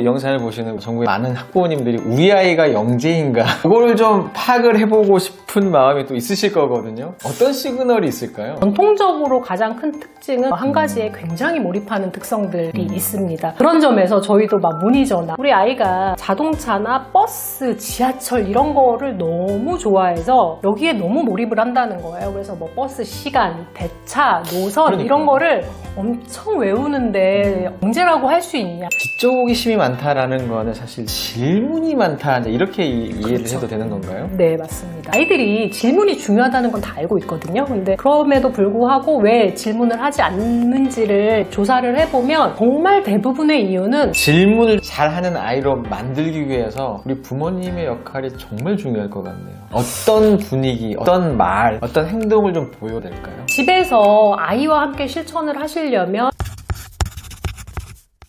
이 영상을 보시는 전국의 많은 학부모님들이 우리 아이가 영재인가 그거를 좀 파악을 해보고 싶은 마음이 또 있으실 거거든요. 어떤 시그널이 있을까요? 전통적으로 가장 큰 특징은 한 가지에 굉장히 몰입하는 특성들이 있습니다. 그런 점에서 저희도 막 문의 전화 우리 아이가 자동차나 버스, 지하철 이런 거를 너무 좋아해서 여기에 너무 몰입을 한다는 거예요. 그래서 뭐 버스 시간, 대차, 노선 그러니까요. 이런 거를 엄청 외우는데 언제라고 할 수 있냐? 지적 호기심이 많다라는 거는 사실 질문이 많다 이렇게 이- 이해를 그렇죠. 해도 되는 건가요? 네, 맞습니다. 아이들이 질문이 중요하다는 건 다 알고 있거든요. 근데 그럼에도 불구하고 왜 질문을 하지 않는지를 조사를 해보면 정말 대부분의 이유는 질문을 잘하는 아이로 만들기 위해서 우리 부모님의 역할이 정말 중요할 것 같네요. 어떤 분위기, 어떤 말, 어떤 행동을 좀 보여야 될까요? 집에서 아이와 함께 실천을 하시려면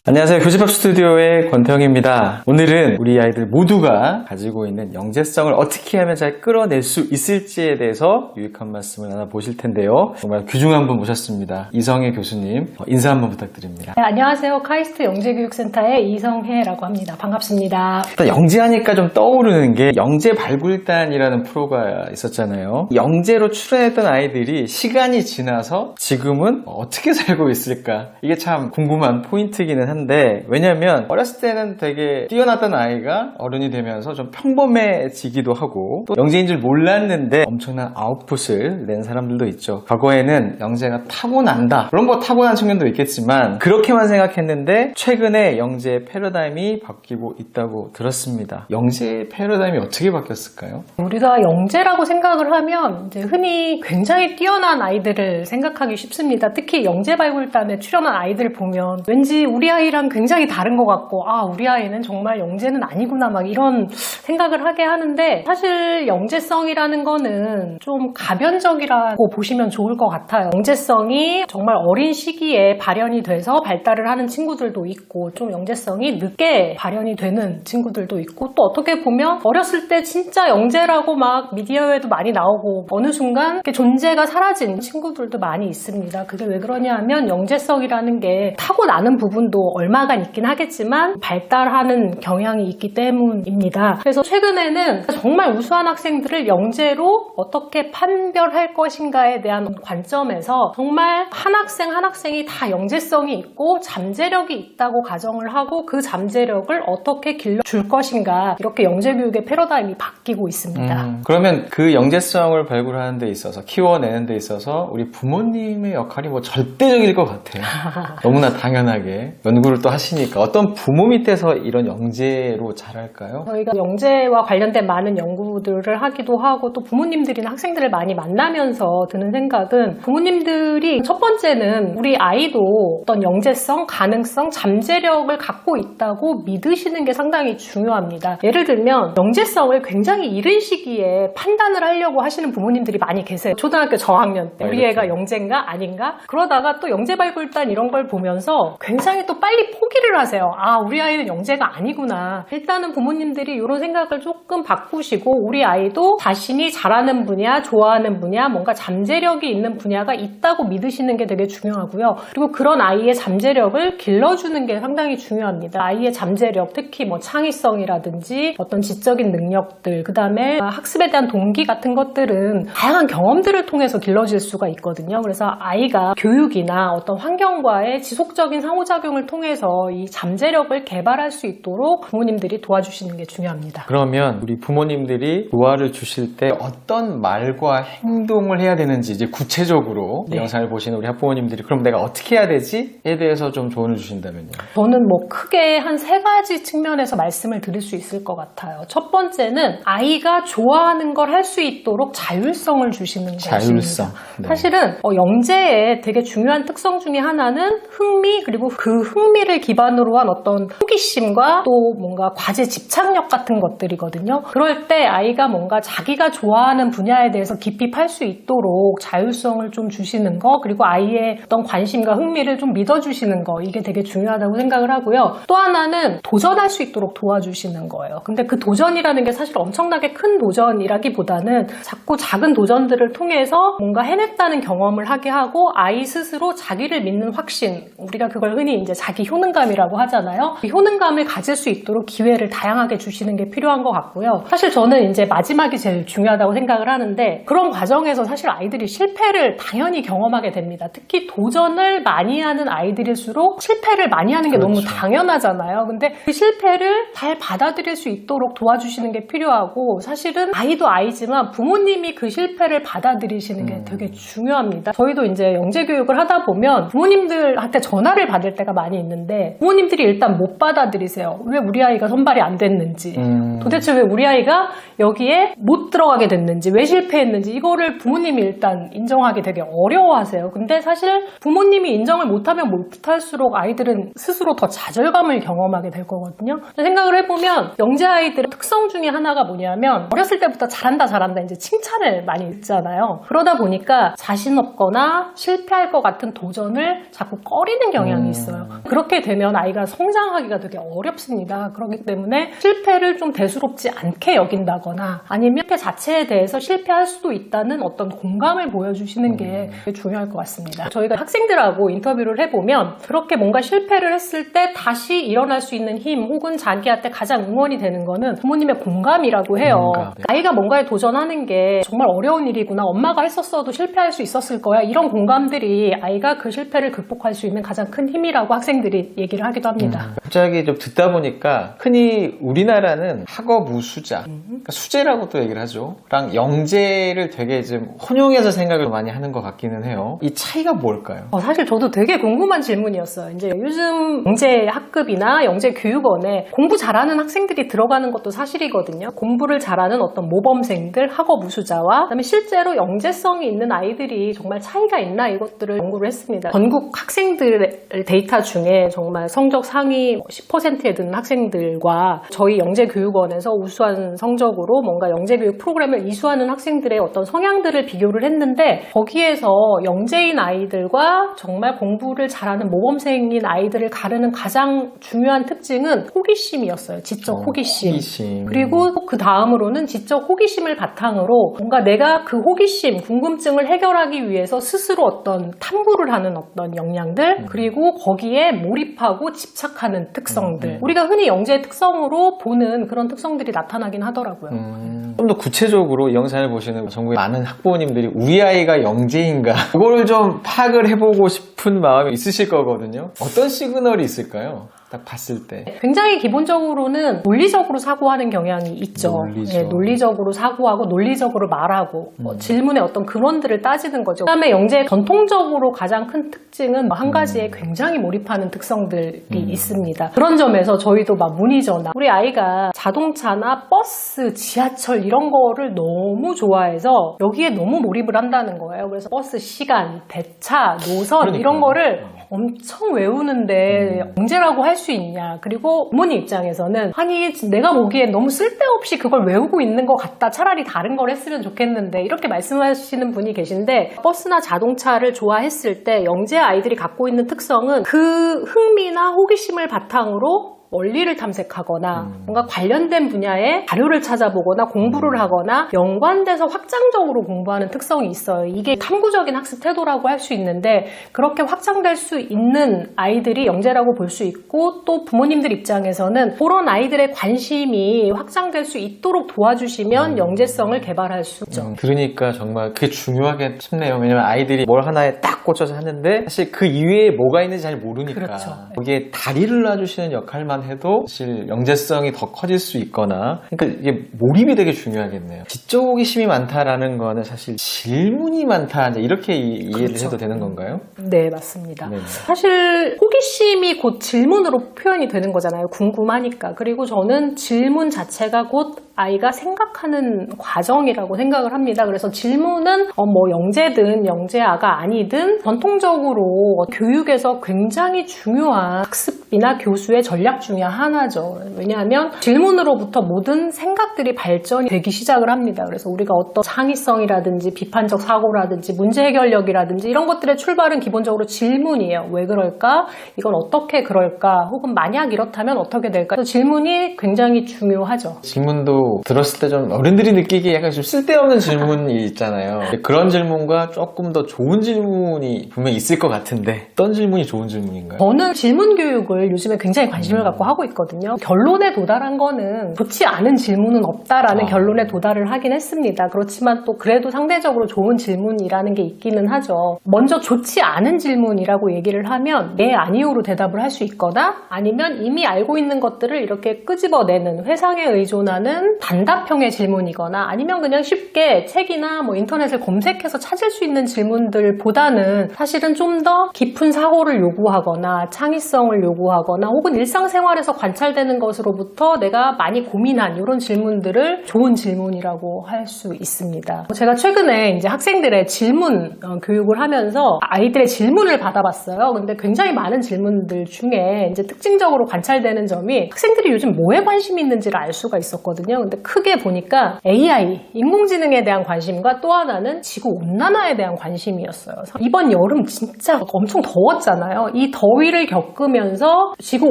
안녕하세요. 교집합 스튜디오의 권태형입니다. 오늘은 우리 아이들 모두가 가지고 있는 영재성을 어떻게 하면 잘 끌어낼 수 있을지에 대해서 유익한 말씀을 나눠보실 텐데요. 정말 귀중한 분 모셨습니다. 이성혜 교수님, 어, 인사 한번 부탁드립니다. 네, 안녕하세요. 카이스트 영재교육센터의 이성혜라고 합니다. 반갑습니다. 일단 영재하니까 좀 떠오르는 게 영재 발굴단이라는 프로가 있었잖아요. 영재로 출연했던 아이들이 시간이 지나서 지금은 어떻게 살고 있을까? 이게 참 궁금한 포인트기는 한데 왜냐면 어렸을 때는 되게 뛰어났던 아이가 어른이 되면서 좀 평범해지기도 하고 또 영재인 줄 몰랐는데 엄청난 아웃풋을 낸 사람들도 있죠. 과거에는 영재가 타고난다. 물론 뭐 타고난 측면도 있겠지만 그렇게만 생각했는데 최근에 영재의 패러다임이 바뀌고 있다고 들었습니다. 영재의 패러다임이 어떻게 바뀌었을까요? 우리가 영재라고 생각을 하면 흔히 굉장히 뛰어난 아이들을 생각하기 쉽습니다. 특히 영재 발굴단에 출연한 아이들을 보면 왠지 우리 아이 랑 굉장히 다른 것 같고 아 우리 아이는 정말 영재는 아니구나 막 이런 생각을 하게 하는데 사실 영재성이라는 거는 좀 가변적이라고 보시면 좋을 것 같아요. 영재성이 정말 어린 시기에 발현이 돼서 발달을 하는 친구들도 있고 좀 영재성이 늦게 발현이 되는 친구들도 있고 또 어떻게 보면 어렸을 때 진짜 영재라고 막 미디어에도 많이 나오고 어느 순간 존재가 사라진 친구들도 많이 있습니다. 그게 왜 그러냐 하면 영재성이라는 게 타고나는 부분도 얼마간 있긴 하겠지만 발달하는 경향이 있기 때문입니다. 그래서 최근에는 정말 우수한 학생들을 영재로 어떻게 판별할 것인가에 대한 관점에서 정말 한 학생 한 학생이 다 영재성이 있고 잠재력이 있다고 가정을 하고 그 잠재력을 어떻게 길러줄 것인가 이렇게 영재교육의 패러다임이 바뀌고 있습니다. 음, 그러면 그 영재성을 발굴하는 데 있어서 키워내는 데 있어서 우리 부모님의 역할이 뭐 절대적일 것 같아요. 너무나 당연하게 연구 를 또 하시니까 어떤 부모 밑에서 이런 영재로 자랄까요? 저희가 영재와 관련된 많은 연구들을 하기도 하고 또 부모님들이나 학생들을 많이 만나면서 드는 생각은 부모님들이 첫 번째는 우리 아이도 어떤 영재성, 가능성, 잠재력을 갖고 있다고 믿으시는 게 상당히 중요합니다. 예를 들면 영재성을 굉장히 이른 시기에 판단을 하려고 하시는 부모님들이 많이 계세요. 초등학교 저학년 때 우리 애가 영재인가 아닌가? 그러다가 또 영재 발굴단 이런 걸 보면서 굉장히 또 빨리 포기를 하세요. 아, 우리 아이는 영재가 아니구나. 일단은 부모님들이 이런 생각을 조금 바꾸시고 우리 아이도 자신이 잘하는 분야, 좋아하는 분야, 뭔가 잠재력이 있는 분야가 있다고 믿으시는 게 되게 중요하고요. 그리고 그런 아이의 잠재력을 길러주는 게 상당히 중요합니다. 아이의 잠재력, 특히 뭐 창의성이라든지 어떤 지적인 능력들, 그 다음에 학습에 대한 동기 같은 것들은 다양한 경험들을 통해서 길러질 수가 있거든요. 그래서 아이가 교육이나 어떤 환경과의 지속적인 상호작용을 통해 서 이 잠재력을 개발할 수 있도록 부모님들이 도와주시는 게 중요합니다. 그러면 우리 부모님들이 조화를 주실 때 어떤 말과 행동을 해야 되는지 이제 구체적으로 이 네. 영상을 보시는 우리 학부모님들이 그럼 내가 어떻게 해야 되지?에 대해서 좀 조언을 주신다면요. 저는 뭐 크게 한 세 가지 측면에서 말씀을 드릴 수 있을 것 같아요. 첫 번째는 아이가 좋아하는 걸 할 수 있도록 자율성을 주시는 것입니다. 자율성. 네. 사실은 어, 영재의 되게 중요한 특성 중에 하나는 흥미 그리고 그 흥미 를 기반으로 한 어떤 호기심과 또 뭔가 과제 집착력 같은 것들이거든요. 그럴 때 아이가 뭔가 자기가 좋아하는 분야에 대해서 깊이 팔 수 있도록 자율성을 좀 주시는 거 그리고 아이의 어떤 관심과 흥미를 좀 믿어주시는 거 이게 되게 중요하다고 생각을 하고요. 또 하나는 도전할 수 있도록 도와주시는 거예요. 근데 그 도전이라는 게 사실 엄청나게 큰 도전이라기보다는 자꾸 작은 도전들을 통해서 뭔가 해냈다는 경험을 하게 하고 아이 스스로 자기를 믿는 확신 우리가 그걸 흔히 이제 자기 자기 효능감이라고 하잖아요. 이 효능감을 가질 수 있도록 기회를 다양하게 주시는 게 필요한 것 같고요. 사실 저는 이제 마지막이 제일 중요하다고 생각을 하는데 그런 과정에서 사실 아이들이 실패를 당연히 경험하게 됩니다. 특히 도전을 많이 하는 아이들일수록 실패를 많이 하는 게 너무 그렇죠. 당연하잖아요. 근데 그 실패를 잘 받아들일 수 있도록 도와주시는 게 필요하고 사실은 아이도 아이지만 부모님이 그 실패를 받아들이시는 게 음. 되게 중요합니다. 저희도 이제 영재 교육을 하다 보면 부모님들한테 전화를 받을 때가 많이 있는데 부모님들이 일단 못 받아들이세요. 왜 우리 아이가 선발이 안 됐는지. 음. 도대체 왜 우리 아이가 여기에 못 들어가게 됐는지, 왜 실패했는지, 이거를 부모님이 일단 인정하기 되게 어려워하세요. 근데 사실 부모님이 인정을 못하면 못할수록 아이들은 스스로 더 좌절감을 경험하게 될 거거든요. 생각을 해보면 영재 아이들의 특성 중에 하나가 뭐냐면 어렸을 때부터 잘한다, 잘한다, 이제 칭찬을 많이 듣잖아요. 그러다 보니까 자신 없거나 실패할 것 같은 도전을 자꾸 꺼리는 경향이 음. 있어요. 그렇게 되면 아이가 성장하기가 되게 어렵습니다. 그렇기 때문에 실패를 좀 대수롭지 않게 여긴다거나 아니면 실패 자체에 대해서 실패할 수도 있다는 어떤 공감을 보여주시는 게 되게 중요할 것 같습니다. 저희가 학생들하고 인터뷰를 해보면 그렇게 뭔가 실패를 했을 때 다시 일어날 수 있는 힘 혹은 자기한테 가장 응원이 되는 거는 부모님의 공감이라고 해요. 공감, 네. 아이가 뭔가에 도전하는 게 정말 어려운 일이구나. 엄마가 했었어도 실패할 수 있었을 거야. 이런 공감들이 아이가 그 실패를 극복할 수 있는 가장 큰 힘이라고 학생들 이 얘기를 하기도 합니다. 갑자기 좀 듣다 보니까 흔히 우리나라는 학업 우수자, 그러니까 수재라고도 얘기를 하죠. 랑 영재를 되게 좀 혼용해서 생각을 많이 하는 것 같기는 해요. 이 차이가 뭘까요? 어, 사실 저도 되게 궁금한 질문이었어요. 이제 요즘 영재 학급이나 영재 교육원에 공부 잘하는 학생들이 들어가는 것도 사실이거든요. 공부를 잘하는 어떤 모범생들, 학업 우수자와 그다음에 실제로 영재성이 있는 아이들이 정말 차이가 있나 이것들을 연구를 했습니다. 전국 학생들 데이터 중에 정말 성적 상위 10%에 드는 학생들과 저희 영재 교육원에서 우수한 성적으로 뭔가 영재 교육 프로그램을 이수하는 학생들의 어떤 성향들을 비교를 했는데 거기에서 영재인 아이들과 정말 공부를 잘하는 모범생인 아이들을 가르는 가장 중요한 특징은 호기심이었어요. 지적 호기심. 호기심. 그리고 그 다음으로는 지적 호기심을 바탕으로 뭔가 내가 그 호기심, 궁금증을 해결하기 위해서 스스로 어떤 탐구를 하는 어떤 역량들, 그리고 거기에 몰입하고 집착하는 특성들. 음. 우리가 흔히 영재의 특성으로 보는 그런 특성들이 나타나긴 하더라고요. 음, 좀더 구체적으로 이 영상을 보시는 전국의 많은 학부모님들이 우리 아이가 영재인가 그거를 좀 파악을 해보고 싶은 마음이 있으실 거거든요. 어떤 시그널이 있을까요? 딱 봤을 때. 굉장히 기본적으로는 논리적으로 사고하는 경향이 있죠. 논리적. 예, 논리적으로 사고하고 논리적으로 말하고 뭐 질문의 어떤 근원들을 따지는 거죠. 그다음에 영재의 전통적으로 가장 큰 특징은 한 가지에 굉장히 몰입하는 특성들이 있습니다. 그런 점에서 저희도 막 문의전화 우리 아이가 자동차나 버스, 지하철 이런 거를 너무 좋아해서 여기에 너무 몰입을 한다는 거예요. 그래서 버스 시간, 배차, 노선 이런. 거를 엄청 외우는데 언제라고 할 수 있냐. 그리고 부모님 입장에서는 아니 내가 보기엔 너무 쓸데없이 그걸 외우고 있는 것 같다. 차라리 다른 걸 했으면 좋겠는데 이렇게 말씀하시는 분이 계신데 버스나 자동차를 좋아했을 때 영재 아이들이 갖고 있는 특성은 그 흥미나 호기심을 바탕으로 원리를 탐색하거나 뭔가 관련된 분야의 자료를 찾아보거나 공부를 하거나 연관돼서 확장적으로 공부하는 특성이 있어요. 이게 탐구적인 학습 태도라고 할 수 있는데 그렇게 확장될 수 있는 아이들이 영재라고 볼 수 있고 또 부모님들 입장에서는 그런 아이들의 관심이 확장될 수 있도록 도와주시면 영재성을 개발할 수 있죠. 음, 그러니까 정말 그게 중요하게 싶네요. 왜냐면 아이들이 뭘 하나에 딱 꽂혀서 하는데 사실 그 이외에 뭐가 있는지 잘 모르니까 그렇죠. 거기에 다리를 놔주시는 역할만 해도 사실 영재성이 더 커질 수 있거나 그러니까 이게 몰입이 되게 중요하겠네요. 지적 호기심이 많다라는 거는 사실 질문이 많다 이렇게 이- 이해를 그렇죠. 해도 되는 건가요? 네, 맞습니다. 네네. 사실 호기심이 곧 질문으로 표현이 되는 거잖아요. 궁금하니까. 그리고 저는 질문 자체가 곧 아이가 생각하는 과정이라고 생각을 합니다. 그래서 질문은 어, 뭐 영재든 영재아가 아니든 전통적으로 교육에서 굉장히 중요한 학습 이나 교수의 전략 중에 하나죠. 왜냐하면 질문으로부터 모든 생각들이 발전이 되기 시작을 합니다. 그래서 우리가 어떤 창의성이라든지 비판적 사고라든지 문제 해결력이라든지 이런 것들의 출발은 기본적으로 질문이에요. 왜 그럴까? 이건 어떻게 그럴까? 혹은 만약 이렇다면 어떻게 될까? 질문이 굉장히 중요하죠. 질문도 들었을 때 좀 어른들이 느끼기에 약간 좀 쓸데없는 질문이 있잖아요. 그런 질문과 조금 더 좋은 질문이 분명히 있을 것 같은데 어떤 질문이 좋은 질문인가요? 저는 질문 교육을 요즘에 굉장히 관심을 갖고 하고 있거든요. 결론에 도달한 거는 좋지 않은 질문은 없다라는 아. 결론에 도달을 하긴 했습니다. 그렇지만 또 그래도 상대적으로 좋은 질문이라는 게 있기는 하죠. 먼저 좋지 않은 질문이라고 얘기를 하면 네, 아니오로 대답을 할 수 있거나 아니면 이미 알고 있는 것들을 이렇게 끄집어내는 회상에 의존하는 단답형의 질문이거나 아니면 그냥 쉽게 책이나 뭐 인터넷을 검색해서 찾을 수 있는 질문들보다는 사실은 좀 더 깊은 사고를 요구하거나 창의성을 요구하 거나 혹은 일상생활에서 관찰되는 것으로부터 내가 많이 고민한 이런 질문들을 좋은 질문이라고 할 수 있습니다. 제가 최근에 이제 학생들의 질문 어, 교육을 하면서 아이들의 질문을 받아봤어요. 근데 굉장히 많은 질문들 중에 이제 특징적으로 관찰되는 점이 학생들이 요즘 뭐에 관심이 있는지를 알 수가 있었거든요. 근데 크게 보니까 AI, 인공지능에 대한 관심과 또 하나는 지구 온난화에 대한 관심이었어요. 이번 여름 진짜 엄청 더웠잖아요. 이 더위를 겪으면서 지구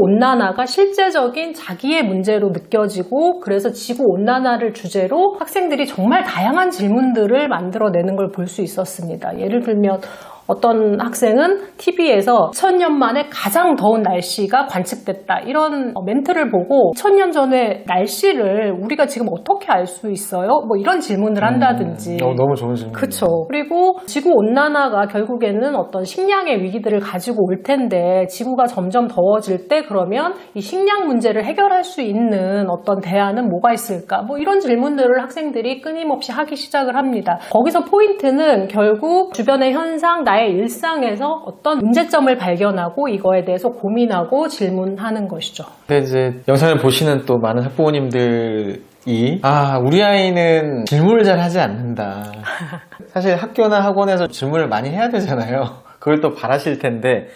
온난화가 실제적인 자기의 문제로 느껴지고 그래서 지구 온난화를 주제로 학생들이 정말 다양한 질문들을 만들어내는 걸 볼 수 있었습니다. 예를 들면 어떤 학생은 TV에서 천년 만에 가장 더운 날씨가 관측됐다. 이런 어, 멘트를 보고 천년 전에 날씨를 우리가 지금 어떻게 알 수 있어요? 뭐 이런 질문을 한다든지. 어, 너무 좋은 질문. 그쵸. 그리고 지구 온난화가 결국에는 어떤 식량의 위기들을 가지고 올 텐데 지구가 점점 더워질 때 그러면 이 식량 문제를 해결할 수 있는 어떤 대안은 뭐가 있을까? 뭐 이런 질문들을 학생들이 끊임없이 하기 시작을 합니다. 거기서 포인트는 결국 주변의 현상, 나의 일상에서 어떤 문제점을 발견하고 이거에 대해서 고민하고 질문하는 것이죠. 근데 이제 영상을 보시는 또 많은 학부모님들 이 아 우리 아이는 질문을 잘 하지 않는다. 사실 학교나 학원에서 질문을 많이 해야 되잖아요. 그걸 또 바라실 텐데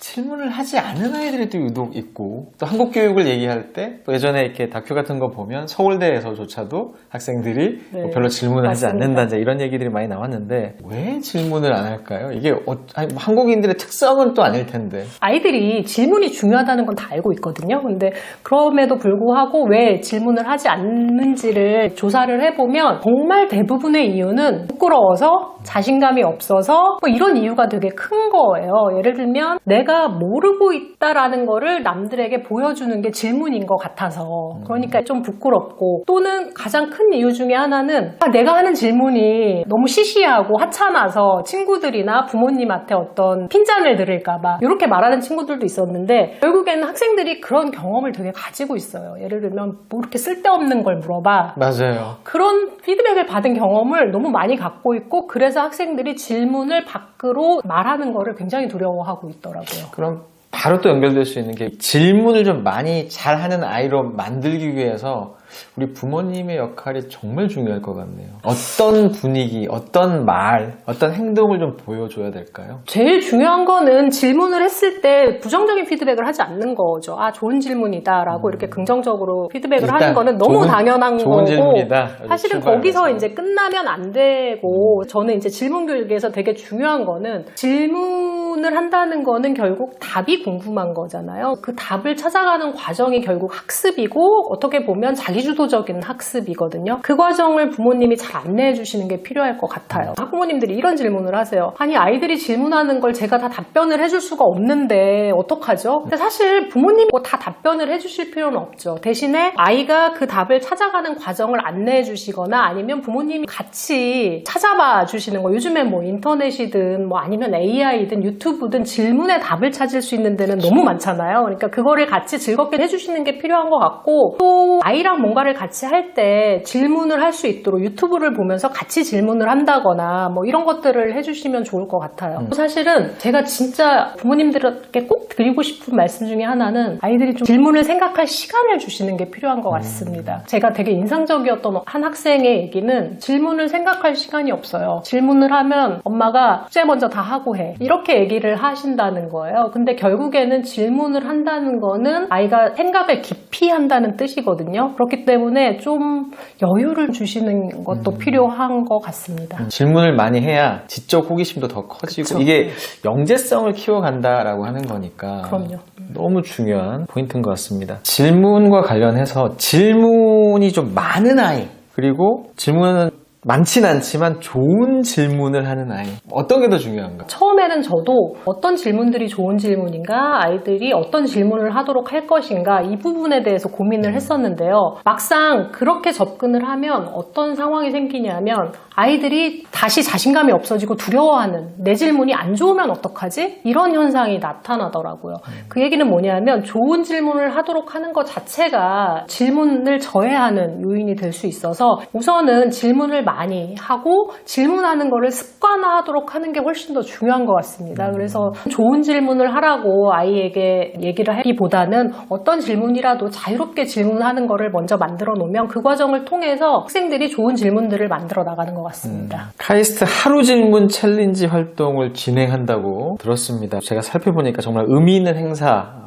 질문을 하지 않은 아이들이 또 유독 있고 또 한국 교육을 얘기할 때 또 예전에 이렇게 다큐 같은 거 보면 서울대에서조차도 학생들이 네, 뭐 별로 질문을 하지 맞습니다. 않는다 이런 얘기들이 많이 나왔는데 왜 질문을 안 할까요? 이게 어- 아니, 뭐 한국인들의 특성은 또 아닐 텐데 아이들이 질문이 중요하다는 건 다 알고 있거든요. 근데 그럼에도 불구하고 왜 질문을 하지 않는지를 조사를 해보면 정말 대부분의 이유는 부끄러워서 자신감이 없어서 뭐 이런 이유가 되게 큰 거예요. 예를 들면 내가 모르고 있다라는 거를 남들에게 보여주는 게 질문인 것 같아서 그러니까 좀 부끄럽고 또는 가장 큰 이유 중에 하나는 아, 내가 하는 질문이 너무 시시하고 하찮아서 친구들이나 부모님한테 어떤 핀잔을 들을까봐 이렇게 말하는 친구들도 있었는데 결국에는 학생들이 그런 경험을 되게 가지고 있어요. 예를 들면 뭐 이렇게 쓸데없는 걸 물어봐. 맞아요. 그런 피드백을 받은 경험을 너무 많이 갖고 있고 그래서 학생들이 질문을 밖으로 말하 는 거를 굉장히 두려워하고 있더라고요. 그럼 바로 또 연결될 수 있는 게 질문을 좀 많이 잘하는 아이로 만들기 위해서 우리 부모님의 역할이 정말 중요할 것 같네요. 어떤 분위기, 어떤 말, 어떤 행동을 좀 보여줘야 될까요? 제일 중요한 거는 질문을 했을 때 부정적인 피드백을 하지 않는 거죠. 아, 좋은 질문이다라고 이렇게 긍정적으로 피드백을 하는 거는 너무 좋은- 당연한 좋은 거고. 질문이다. 사실은. 거기서 이제 끝나면 안 되고 저는 이제 질문 교육에서 되게 중요한 거는 질문을 한다는 거는 결국 답이 궁금한 거잖아요. 그 답을 찾아가는 과정이 결국 학습이고 어떻게 보면 자기 주도적인 학습이거든요. 그 과정을 부모님이 잘 안내해 주시는 게 필요할 것 같아요. 학부모님들이 이런 질문을 하세요. 아니 아이들이 질문하는 걸 제가 다 답변을 해줄 수가 없는데 어떡하죠? 근데 사실 부모님이 뭐다 답변을 해주실 필요는 없죠. 대신에 아이가 그 답을 찾아가는 과정을 안내해 주시거나 아니면 부모님이 같이 찾아봐 주시는 거. 요즘에 뭐 인터넷이든 뭐 아니면 AI든 유튜브든 질문에 답을 찾을 수 있는 데는 너무 많잖아요. 그러니까 그거를 같이 즐겁게 해주시는 게 필요한 것 같고 또 아이랑 뭔가 를 같이 할 때 질문을 할 수 있도록 유튜브를 보면서 같이 질문을 한다거나 뭐 이런 것들을 해주시면 좋을 것 같아요. 사실은 제가 진짜 부모님들에게 꼭 드리고 싶은 말씀 중에 하나는 아이들이 좀 질문을 생각할 시간을 주시는 게 필요한 것 같습니다. 제가 되게 인상적이었던 한 학생의 얘기는 질문을 생각할 시간이 없어요. 질문을 하면 엄마가 숙제 먼저 다 하고 해. 이렇게 얘기를 하신다는 거예요. 근데 결국에는 질문을 한다는 거는 아이가 생각을 깊이 한다는 뜻이거든요. 그렇기 때문에 좀 여유를 주시는 것도 필요한 것 같습니다. 질문을 많이 해야 지적 호기심도 더 커지고 그쵸. 이게 영재성을 키워간다라고 하는 거니까 그럼요. 너무 중요한 포인트인 것 같습니다. 질문과 관련해서 질문이 좀 많은 아이 그리고 질문은 많진 않지만 좋은 질문을 하는 아이. 어떤 게 더 중요한가? 처음에는 저도 어떤 질문들이 좋은 질문인가, 아이들이 어떤 질문을 하도록 할 것인가, 이 부분에 대해서 고민을 했었는데요. 막상 그렇게 접근을 하면 어떤 상황이 생기냐면, 아이들이 다시 자신감이 없어지고 두려워하는, 내 질문이 안 좋으면 어떡하지? 이런 현상이 나타나더라고요. 그 얘기는 뭐냐면, 좋은 질문을 하도록 하는 것 자체가 질문을 저해하는 요인이 될 수 있어서, 우선은 질문을 많이 하고, 질문하는 거를 습관화하도록 하는 게 훨씬 더 중요한 것 같습니다. 그래서 좋은 질문을 하라고 아이에게 얘기를 하기보다는 어떤 질문이라도 자유롭게 질문하는 거를 먼저 만들어 놓으면 그 과정을 통해서 학생들이 좋은 질문들을 만들어 나가는 것 같습니다. 카이스트 하루 질문 챌린지 활동을 진행한다고 들었습니다. 제가 살펴보니까 정말 의미 있는 행사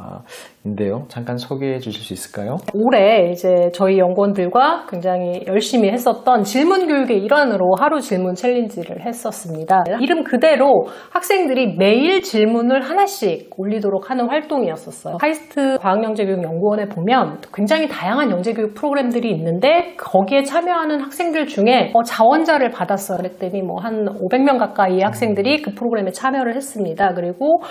인데요. 잠깐 소개해 주실 수 있을까요? 올해 이제 저희 연구원들과 굉장히 열심히 했었던 질문 교육의 일환으로 하루 질문 챌린지를 했었습니다. 이름 그대로 학생들이 매일 질문을 하나씩 올리도록 하는 활동이었었어요. 카이스트 과학영재교육연구원에 보면 굉장히 다양한 영재교육 프로그램들이 있는데 거기에 참여하는 학생들 중에 어, 자원자를 받았어요. 그랬더니 뭐 한 500명 가까이의 학생들이 그 프로그램에 참여를 했습니다. 그리고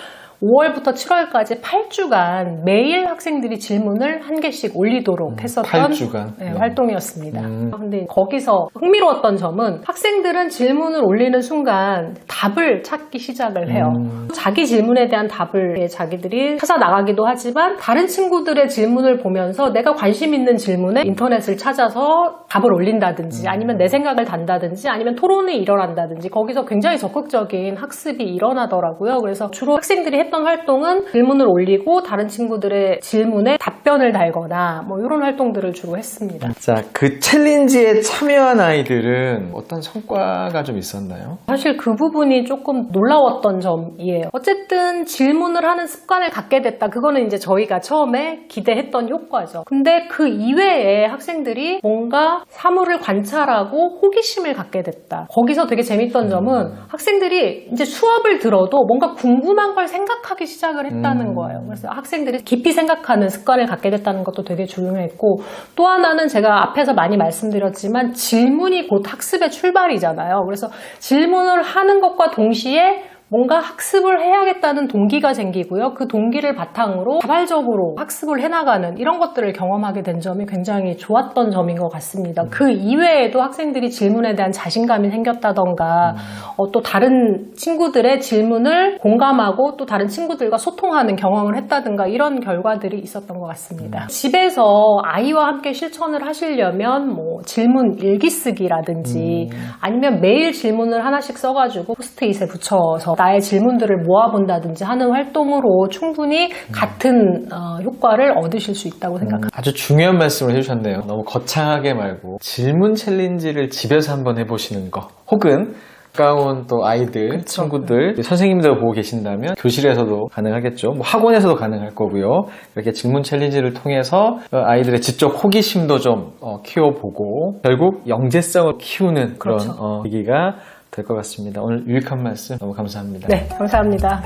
5월부터 7월까지 8주간 매일 학생들이 질문을 한 개씩 올리도록 했었던 8주간. 네, 네. 활동이었습니다. 음. 근데 거기서 흥미로웠던 점은 학생들은 질문을 올리는 순간 답을 찾기 시작을 해요. 음. 자기 질문에 대한 답을 자기들이 찾아 나가기도 하지만 다른 친구들의 질문을 보면서 내가 관심 있는 질문에 인터넷을 찾아서 답을 음. 올린다든지 아니면 내 생각을 단다든지 아니면 토론이 일어난다든지 거기서 굉장히 적극적인 학습이 일어나더라고요. 그래서 주로 학생들이 했던 활동은 질문을 올리고 다른 친구들의 질문에 답변을 달거나 뭐 이런 활동들을 주로 했습니다. 자, 그 챌린지에 참여한 아이들은 어떤 성과가 좀 있었나요? 사실 그 부분이 조금 놀라웠던 점이에요. 어쨌든 질문을 하는 습관을 갖게 됐다. 그거는 이제 저희가 처음에 기대했던 효과죠. 근데 그 이외에 학생들이 뭔가 사물을 관찰하고 호기심을 갖게 됐다. 거기서 되게 재밌던 점은 학생들이 이제 수업을 들어도 뭔가 궁금한 걸 생각 하기 시작을 했다는 음. 거예요. 그래서 학생들이 깊이 생각하는 습관을 갖게 됐다는 것도 되게 중요했고 또 하나는 제가 앞에서 많이 말씀드렸지만 질문이 곧 학습의 출발이잖아요. 그래서 질문을 하는 것과 동시에 뭔가 학습을 해야겠다는 동기가 생기고요. 그 동기를 바탕으로 자발적으로 학습을 해나가는 이런 것들을 경험하게 된 점이 굉장히 좋았던 점인 것 같습니다. 그 이외에도 학생들이 질문에 대한 자신감이 생겼다던가 어, 또 다른 친구들의 질문을 공감하고 또 다른 친구들과 소통하는 경험을 했다든가 이런 결과들이 있었던 것 같습니다. 집에서 아이와 함께 실천을 하시려면 뭐 질문 일기 쓰기라든지 아니면 매일 질문을 하나씩 써가지고 포스트잇에 붙여서 나의 질문들을 모아본다든지 하는 활동으로 충분히 같은 어, 효과를 얻으실 수 있다고 생각합니다. 아주 중요한 말씀을 해주셨네요. 너무 거창하게 말고 질문 챌린지를 집에서 한번 해보시는 거 혹은 가까운 또 아이들, 친구들, 선생님들 보고 계신다면 교실에서도 가능하겠죠. 뭐 학원에서도 가능할 거고요. 이렇게 질문 챌린지를 통해서 어, 아이들의 지적 호기심도 좀 어, 키워보고 결국 영재성을 키우는 그런 그렇죠. 어, 계기가 될 것 같습니다. 오늘 유익한 말씀 너무 감사합니다. 네, 감사합니다.